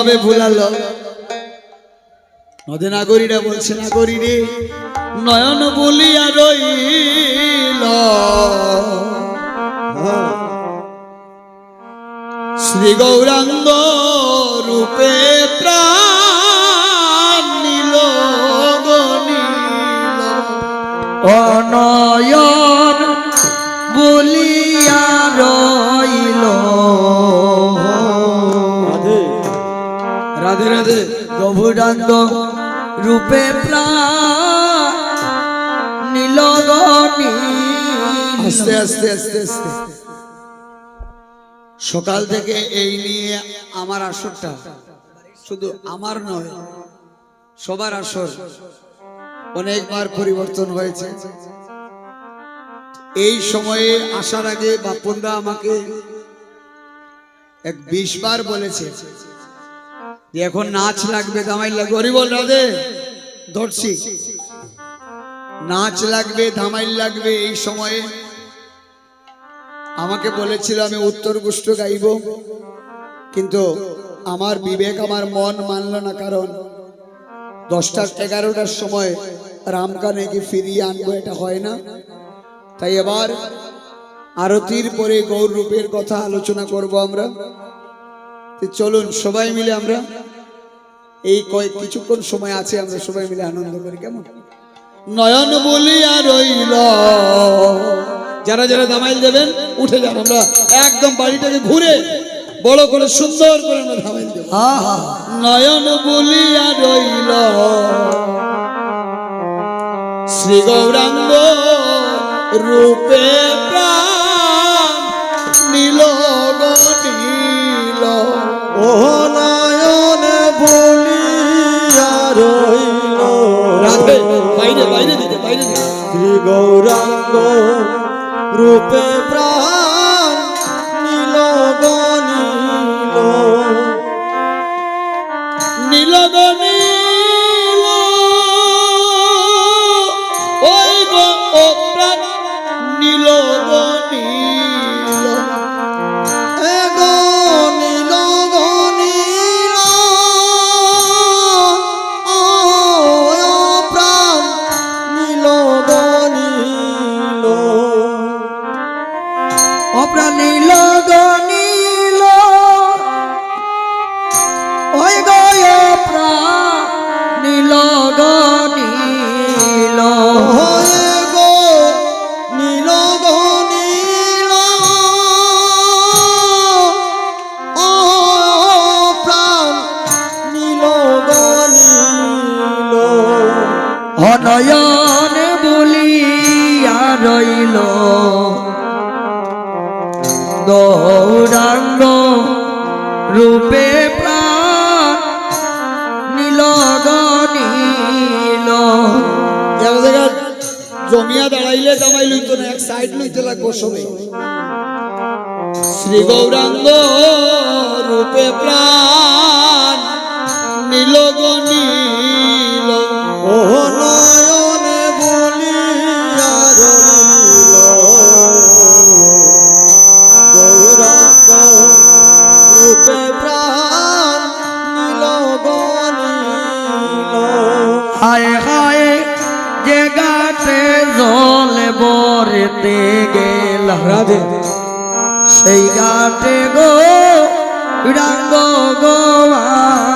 কীভাবে ভুলালো। নদে নাগরীরা বলছে নাগরী রে নয়ন বলিয়া রইল। শ্রী গৌরাঙ্গ রূপে প্রাণ নীল অনয়ন গভুরাঙ্গ রূপে আস্তে আস্তে আস্তে আস্তে। সকাল থেকে এই নিয়ে আমার আসরটা শুধু আমার নয়, সবার আসর অনেকবার পরিবর্তন হয়েছে। এই সময়ে আসার আগে বাপনদা আমাকে এক বিশ বার বলেছে এখন নাচ লাগবে ধামাই লাগবে। হরি বল রাধে, ধরছি। নাচ লাগবে ধামাইল লাগবে এই সময়ে। আমাকে বলেছিল আমি উত্তর গুষ্ট গাইব, কিন্তু আমার বিবেক, আমার মন মানল না, কারণ দশটা, এগারোটার সময় রামকানেকে ফিরিয়ে আনব এটা হয় না। তাই এবার আরতির পরে গৌর রূপের কথা আলোচনা করব আমরা। তো চলুন সবাই মিলে আমরা এই কয়েক কিছুক্ষণ সময় আছে আমরা সবাই মিলে আনন্দ করি কেমন? নয়ন বলিয়া রইল। যারা যারা দামাইল দেবেন উঠে যান আমরা একদম বাড়িটাকে ঘুরে বড় করে সুন্দর করে আমরা ধামাইল দেব। নয়ন বলিয়া রইল। শ্রী গৌরাঙ্গ রূপে প্রাণ নীল নীল। ও নয়ন বলিয়া রইল। রাধে বাইরে বাইরে দিতে বাইরে শ্রী গৌরাঙ্গ রূপে প্রাণ নীল গণিল নীলগণীল ওই গো গৌরাঙ্গ রূপে প্রাণ নীল গণিল এক জায়গা জমিয়া দাঁড়াইলে জামাই লইতো না এক সাইড লইতে লাগবো সবে। শ্রী গৌরাঙ্গ রূপে প্রাণ নীলগণীল ও নয়ন গেল রাধে। সেই গাতে গো রাঙ্গ গোয়াইল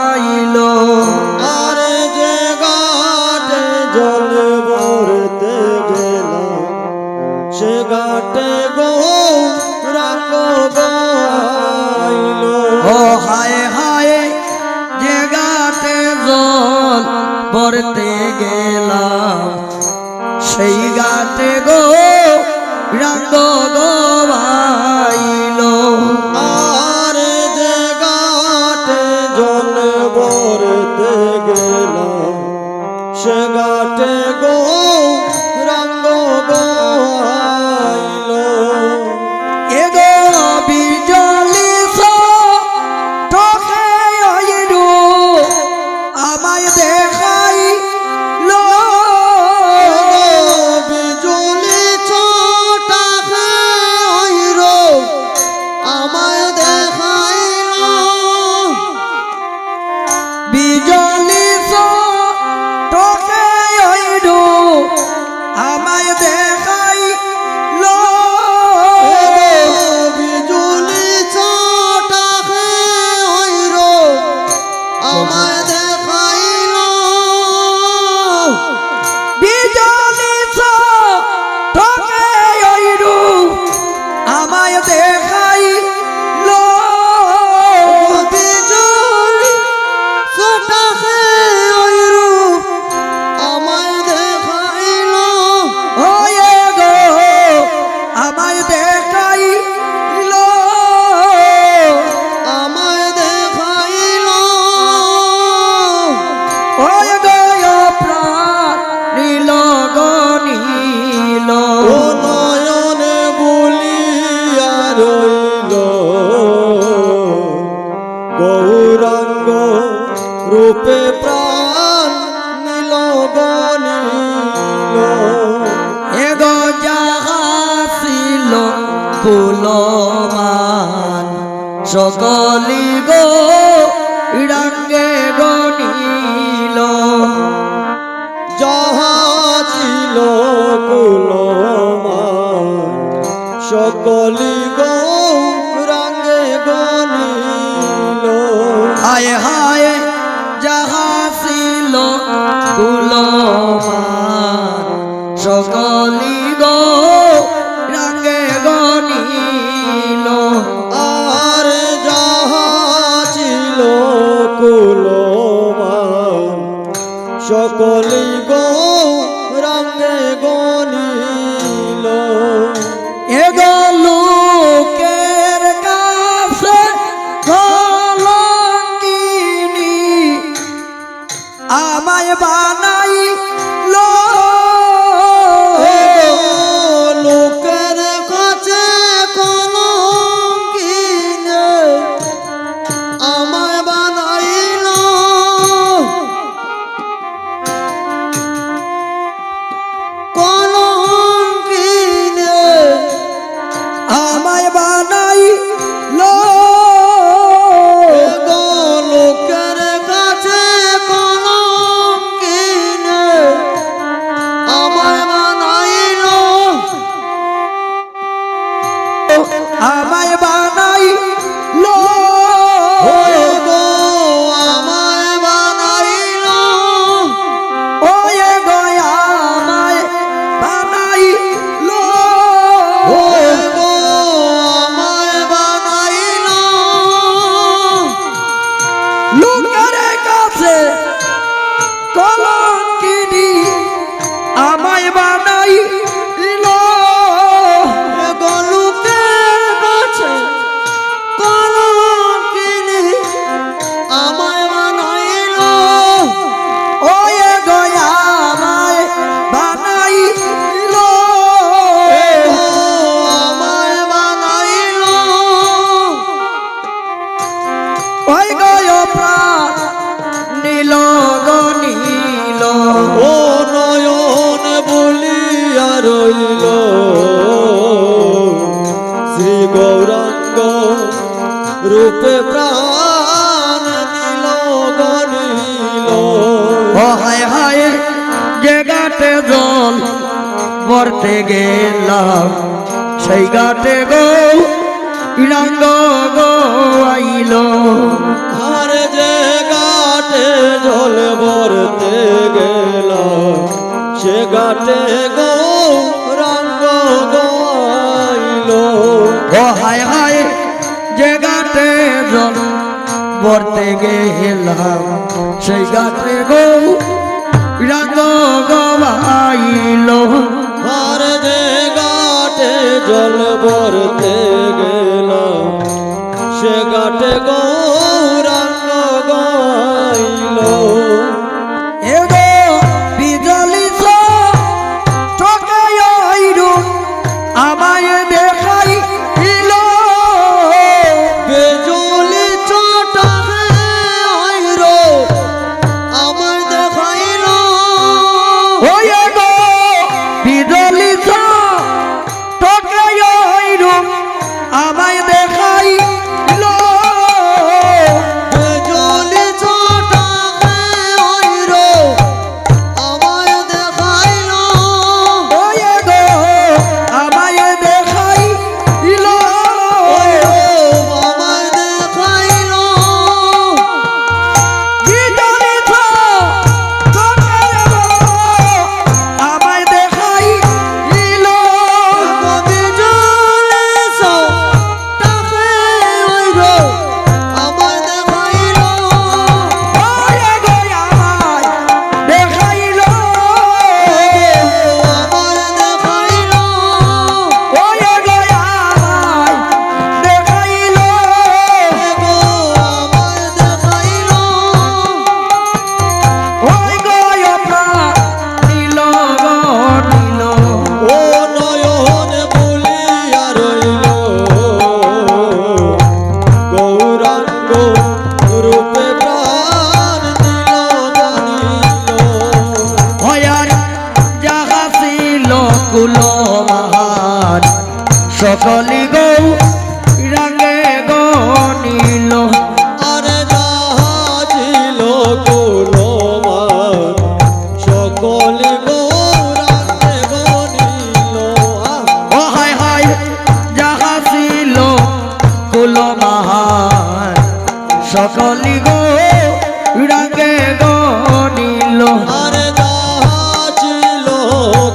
কুলমান। সকলি গো রঙ্গে গণিল। জহাজিল কুলমান। সকলি গো রঙ্গে গণিল। হায় হায় জহাজিল কুলমান। সকলি বানা গৌরঙ্গ রূপে প্রাণ নিল হায় হায় যে গাটে জল পড়তে গেলাম সেই গাটে গৌ ইলাঙ্গ গো আইল। আর যে গাটে জল ভরতে গেল সে গাটে গৌ রঙ্গ গো পড়তে গেলাম। সেই গাছে গো রাত গাইল গাটে জল পড়তে গেলাম সে গাটে গো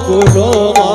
কুলমান